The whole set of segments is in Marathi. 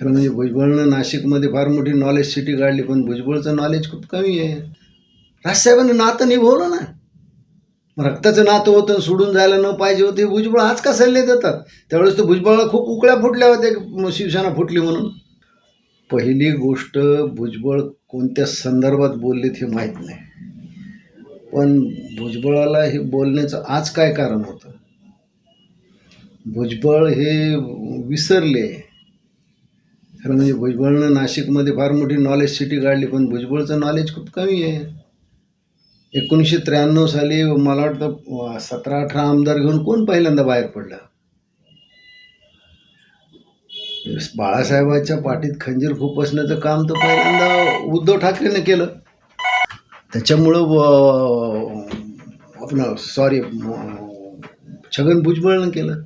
खरं. म्हणजे भुजबळनं नाशिकमध्ये फार मोठी नॉलेज सिटी काढली पण भुजबळचं नॉलेज खूप कमी आहे. राजसाहेबांनी नातं निभवलं ना. रक्ताचं नातं होतं सोडून जायला न पाहिजे होते हे भुजबळ आज का सल्ले देतात? त्यावेळेस तर भुजबळाला खूप उकळ्या फुटल्या होत्या शिवसेना फुटली म्हणून. पहिली गोष्ट भुजबळ कोणत्या संदर्भात बोललेत हे माहीत नाही. पण भुजबळाला हे बोलण्याचं आज काय कारण होतं? भुजबळ हे विसरले. खरं म्हणजे भुजबळनं नाशिकमध्ये फार मोठी नॉलेज सिटी काढली पण भुजबळचं नॉलेज खूप कमी आहे. एकोणीसशे त्र्याण्णव साली मला वाटतं सतरा अठरा आमदार घेऊन कोण पहिल्यांदा बाहेर पडलं? बाळासाहेबांच्या पाठीत खंजीर खुपसण्याचं काम तर पहिल्यांदा उद्धव ठाकरेने केलं. त्याच्यामुळं आपलं सॉरी छगन भुजबळनं केलं.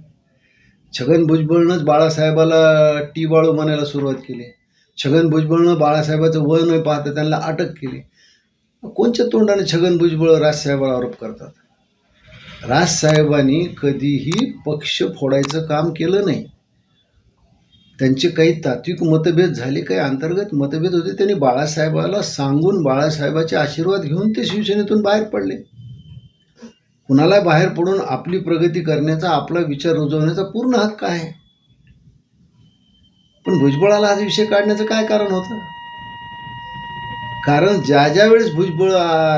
छगन भुजबळनंच बाळासाहेबाला टी बाळू म्हणायला सुरुवात केली. छगन भुजबळनं बाळासाहेबाचं वय न पाहता त्यांना अटक केली. कोणच्या तोंडाने छगन भुजबळ राजसाहेबाला आरोप करतात? राजसाहेबांनी कधीही पक्ष फोडायचं काम केलं नाही. त्यांचे काही तात्विक मतभेद झाले काही अंतर्गत मतभेद होते. त्यांनी बाळासाहेबाला सांगून बाळासाहेबाचे आशीर्वाद घेऊन ते शिवसेनेतून बाहेर पडले. कुणाला बाहेर पडून आपली प्रगती करण्याचा आपला विचार रुजवण्याचा पूर्ण हक्क आहे. पण भुजबळाला हा विषय काढण्याचं काय कारण होतं? कारण ज्या ज्या वेळेस भुजबळ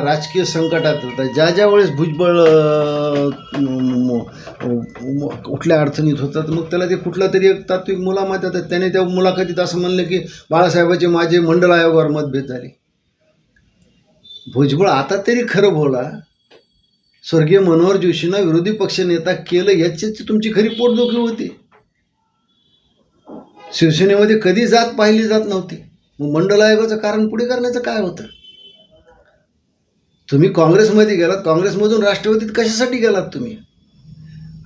राजकीय संकटात होता ज्या ज्या वेळेस भुजबळ कुठल्या अडचणीत होतात मग त्याला ते कुठला तरी एक तात्विक मुलामत येतात त्याने त्या मुलाखतीत असं म्हणलं की बाळासाहेबाचे माझे मंडळ आयोगावर मतभेद झाले. भुजबळ आता तरी खरं बोला स्वर्गीय मनोहर जोशींना विरोधी पक्ष नेता केलं याचीच तुमची खरी पोटदुखी होती. शिवसेनेमध्ये कधी जात पाहिली जात नव्हती. मग मंडल आयोगाचं कारण पुढे करण्याचं काय होतं? तुम्ही काँग्रेसमध्ये गेलात काँग्रेसमधून राष्ट्रवादीत कशासाठी गेलात तुम्ही?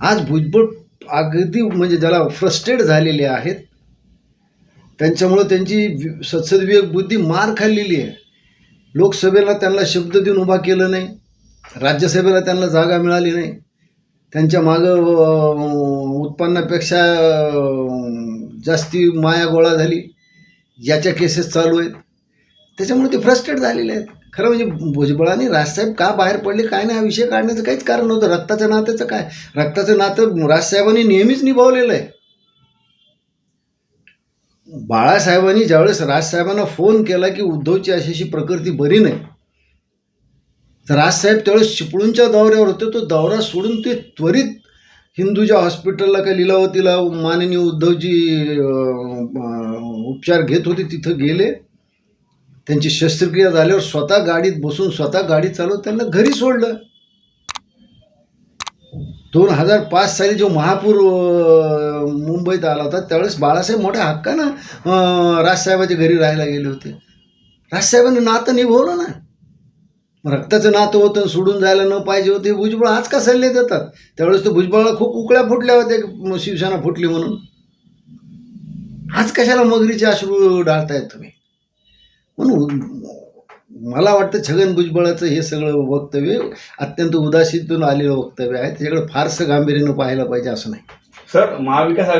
आज भुजबळ अगदी म्हणजे ज्याला फ्रस्ट्रेट झालेले आहेत त्यांच्यामुळं त्यांची वि- बुद्धी मार खाल्लेली आहे. लोकसभेला त्यांना शब्द देऊन उभा केलं नाही. राज्यसभेला त्यांना जागा मिळाली नाही. त्यांच्या मागं उत्पन्नापेक्षा जास्ती माया गोळा झाली. याच्या केसेस चालू आहेत. त्याच्यामुळे ते फ्रस्ट्रेट झालेले आहेत. खरं म्हणजे भुजबळाने राजसाहेब का बाहेर पडले काय नाही हा विषय काढण्याचं काहीच कारण नव्हतं. रक्ताचं नात्याचं काय? रक्ताचं नातं राजसाहेबांनी नेहमीच निभावलेलं आहे. बाळासाहेबांनी ज्यावेळेस राजसाहेबांना फोन केला की उद्धवची अशी अशी प्रकृती बरी नाही. राजसाहेब त्यावेळेस चिपळूणच्या दौऱ्यावर होते. तो दौरा सोडून ते त्वरित हिंदूच्या हॉस्पिटलला काय लिलावतीला माननीय उद्धवजी उपचार घेत होते तिथं गेले. त्यांची शस्त्रक्रिया झाल्यावर स्वतः गाडीत बसून स्वतः गाडी चालवत त्यांना घरी सोडलं. दोन हजार पाच साली जो महापूर मुंबईत आला होता त्यावेळेस बाळासाहेब मोठ्या हक्कानं राजसाहेबाच्या घरी राहायला गेले होते. राजसाहेबांनी नातं निभवलं ना. रक्ताचं नातं होतं सोडून जायला न पाहिजे होते भुजबळ आज का सल्ले देतात? त्यावेळेस तर भुजबळाला खूप उकळ्या फुटल्या होत्या शिवसेना फुटली म्हणून. आज कशाला मगरीचे अश्रू डाळतायत तुम्ही? म्हणून मला वाटतं छगन भुजबळाचं हे सगळं वक्तव्य अत्यंत उदासीतून आलेलं वक्तव्य आहे. त्याच्याकडे फारसं गांभीर्यानं पाहायला पाहिजे असं नाही. सर महाविकास